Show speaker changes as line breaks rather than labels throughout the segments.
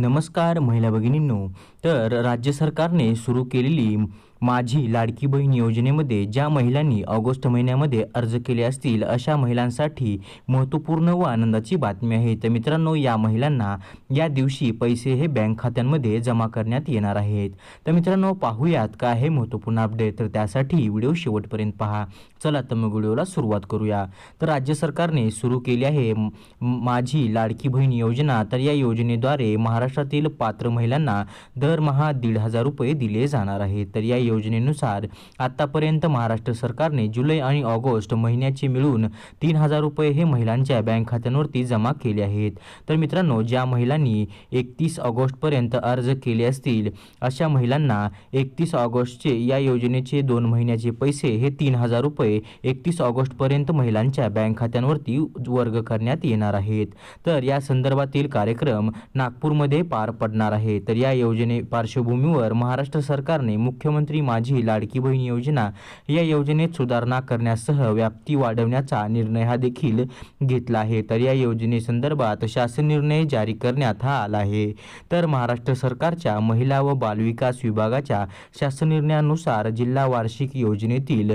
नमस्कार महिला भगिनींनो. तर राज्य सरकारने सुरू केलेली माझी लाडकी बहीण योजनेमध्ये ज्या महिलांनी ऑगस्ट महिन्यामध्ये अर्ज केले असतील अशा महिलांसाठी महत्त्वपूर्ण व आनंदाची बातमी आहे. तर मित्रांनो या महिलांना या दिवशी पैसे हे बँक खात्यांमध्ये जमा करण्यात येणार आहेत. तर मित्रांनो पाहूयात काय आहे महत्त्वपूर्ण अपडेट. तर त्यासाठी व्हिडिओ शेवटपर्यंत पहा. चला तर मग व्हिडिओला सुरुवात करूया. तर राज्य सरकारने सुरू केली आहे माझी लाडकी बहीण योजना. तर या योजनेद्वारे महाराष्ट्रातील पात्र महिलांना दरमहा दीड हजार रुपये दिले जाणार आहेत. तर या योजनेनुसार आतापर्यंत महाराष्ट्र सरकारने जुलै आणि ऑगस्ट महिन्याचे मिळून तीन हजार रुपये हे महिलांच्या बँक खात्यांवरती जमा केले आहेत. तर मित्रांनो ज्या महिलांनी एकतीस ऑगस्टपर्यंत अर्ज केले असतील अशा महिलांना एकतीस ऑगस्टचे या योजनेचे दोन महिन्याचे पैसे हे तीन हजार रुपये एकतीस ऑगस्टपर्यंत महिलांच्या बँक खात्यांवरती वर्ग करण्यात येणार आहेत. तर या संदर्भातील कार्यक्रम नागपूरमध्ये पार पडणार आहे. तर या योजने पार्श्वभूमीवर महाराष्ट्र सरकारने मुख्यमंत्री माझी लाडकी बहीण योजना. या योजनेत सुधारणा करण्यासह व्याप्ती वाढवण्याचा निर्णय हा देखील घेतला आहे. तर या योजनेसंदर्भात शासन निर्णय जारी करण्यात हा आला आहे. तर महाराष्ट्र सरकारच्या महिला व बालविकास विभागाच्या शासन निर्णयानुसार जिल्हा वार्षिक योजनेतील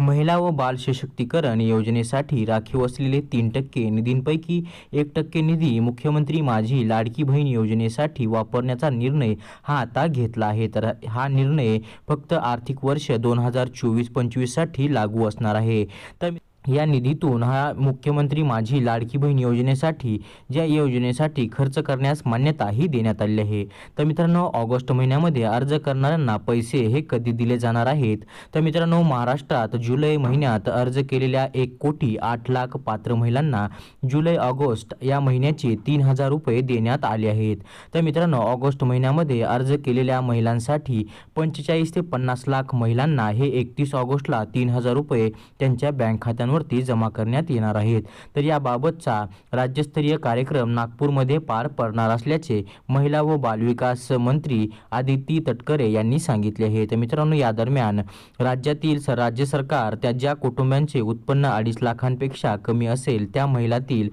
महिला व बाल सशक्तीकरण योजनेसाठी राखीव असलेले तीन टक्के निधींपैकी एक टक्के निधी मुख्यमंत्री माझी लाडकी बहीण योजनेसाठी वापरण्याचा निर्णय हा आता घेतला आहे. तर हा निर्णय फक्त आर्थिक वर्ष दोन हजार चोवीस पंचवीससाठी लागू असणार आहे. तर या निधीतून हा मुख्यमंत्री माझी लाडकी बहीण योजनेसाठी ज्या योजनेसाठी खर्च करण्यास मान्यताही देण्यात आली आहे. तर मित्रांनो ऑगस्ट महिन्यामध्ये अर्ज करणाऱ्यांना पैसे हे कधी दिले जाणार आहेत? तर मित्रांनो महाराष्ट्रात जुलै महिन्यात अर्ज केलेल्या एक कोटी आठ लाख पात्र महिलांना जुलै ऑगस्ट या महिन्याचे तीन हजार रुपये देण्यात आले आहेत. तर मित्रांनो ऑगस्ट महिन्यामध्ये अर्ज केलेल्या महिलांसाठी पंचेचाळीस ते पन्नास लाख महिलांना हे एकतीस ऑगस्टला तीन हजार रुपये त्यांच्या बँक खात्यांवरती जमा करण्यात येणार आहेत. तर याबाबतचा राज्यस्तरीय कार्यक्रम नागपूरमध्ये पार पडणार असल्याचे महिला व बालविकास मंत्री आदिती तटकरे यांनी सांगितले आहे. तर मित्रांनो या दरम्यान राज्यातील स- राज्य सरकार त्या ज्या कुटुंबांचे उत्पन्न अडीच लाखांपेक्षा कमी असेल त्या महिलातील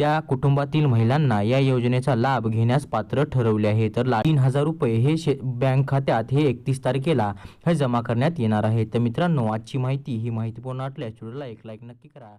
त्या कुटुंबातील महिलांना या योजनेचा लाभ घेण्यास पात्र ठरवले आहे. तर ला- तीन हजार रुपये हे शे बँक खात्यात हे एकतीस तारखेला हे जमा करण्यात येणार आहे. तर मित्रांनो आजची माहिती ही माहितीपूर्ण वाटल्यास व्हिडिओला एक लाईक नक्की करा.